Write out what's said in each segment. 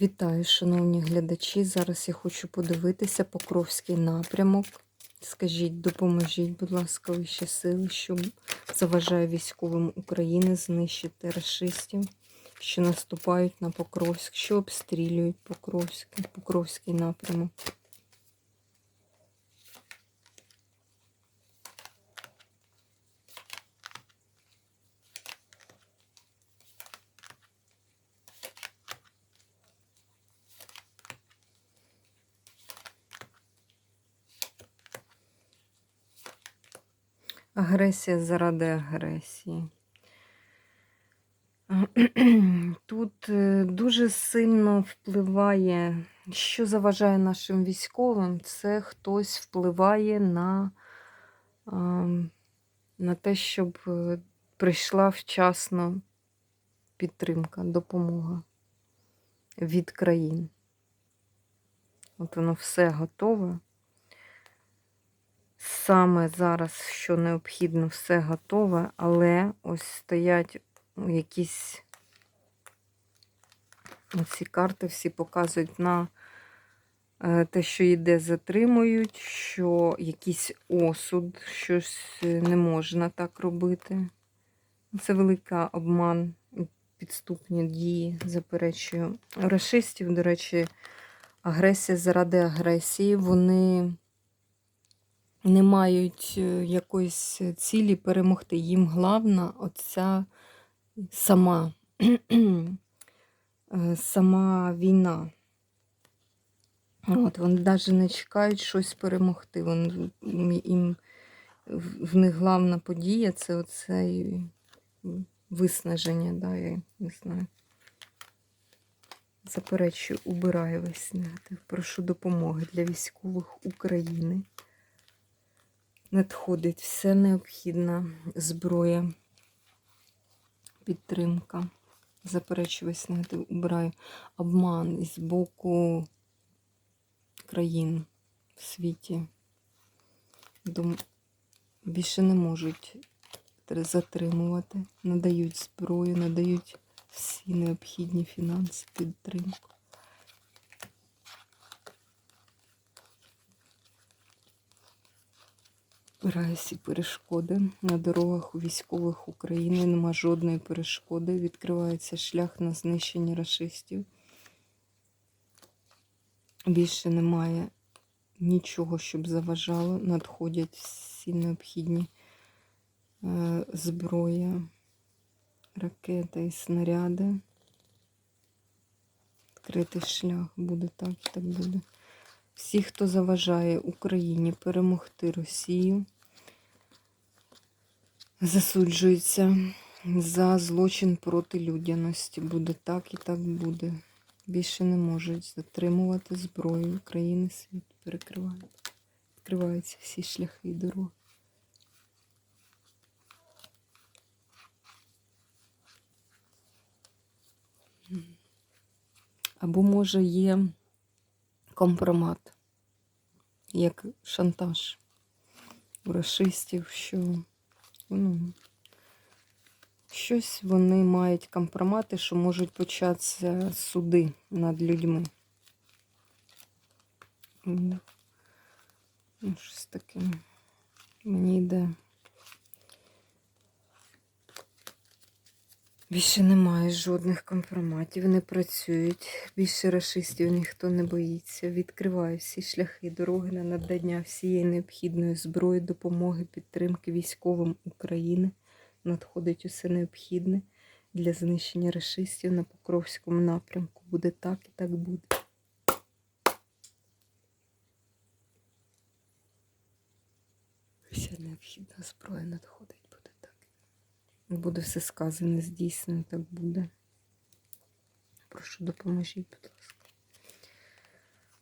Вітаю, шановні глядачі. Зараз я хочу подивитися Покровський напрямок. Скажіть, допоможіть, будь ласка, вище сили, що заважає військовим України знищити расистів, що наступають на Покровськ, що обстрілюють Покровський, Покровський напрямок. Агресія заради агресії. Тут е, дуже сильно впливає, що заважає нашим військовим, це хтось впливає на, на те, щоб е, прийшла вчасно підтримка, допомога від країн. От воно все готове. Саме зараз, що необхідно, все готове, але ось стоять якісь ці карти всі показують на е, те, що йде, затримують, що якийсь осуд, щось не можна так робити. Це велика обман, підступні дії, заперечую. Рашистів, до речі, агресія заради агресії, вони не мають е, якоїсь цілі перемогти. Їм головна оця сама, е, сама війна. От, Вони навіть не чекають щось перемогти. Вони, їм, В них головна подія це оце виснаження, да, я не знаю. Заперечую, убираю весь негатив. Прошу допомоги для військових України надходить все необхідна зброя, підтримка. Заперечую весь негатив, убираю обман із боку країн в світі. Дум... Більше не можуть затримувати, надають зброю, надають всі необхідні фінанси, підтримку. Збираю всі перешкоди. На дорогах у військових України нема жодної перешкоди. Відкривається шлях на знищення расистів. Більше немає нічого, щоб заважало. Надходять всі необхідні е, зброя, ракети і снаряди. Відкритий шлях буде так так буде. Всі, хто заважає Україні перемогти Росію, засуджуються за злочин проти людяності. Буде так і так буде. Більше не можуть затримувати зброю. України світ перекривають. Відкриваються всі шляхи і дороги. Або, може, є компромат, як шантаж у расистів, що ну, щось вони мають компромати, що можуть початися суди над людьми. Ну, щось таке мені йде. Більше немає жодних компроматів, не працюють. Більше расистів ніхто не боїться. Відкриваю всі шляхи, дороги на надання всієї необхідної зброї, допомоги, підтримки військовим України. Надходить усе необхідне для знищення расистів на Покровському напрямку. Буде так і так буде. Вся необхідна зброя надходить. Буде все сказане, здійснено, так буде. Прошу допоможіть, будь ласка.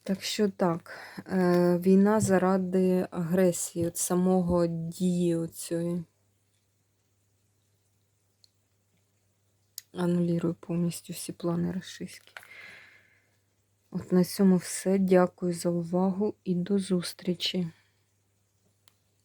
Так що так, е, війна заради агресії, от самого дії оцієї. Анулірую повністю всі плани рашистські. От на цьому все. Дякую за увагу і до зустрічі.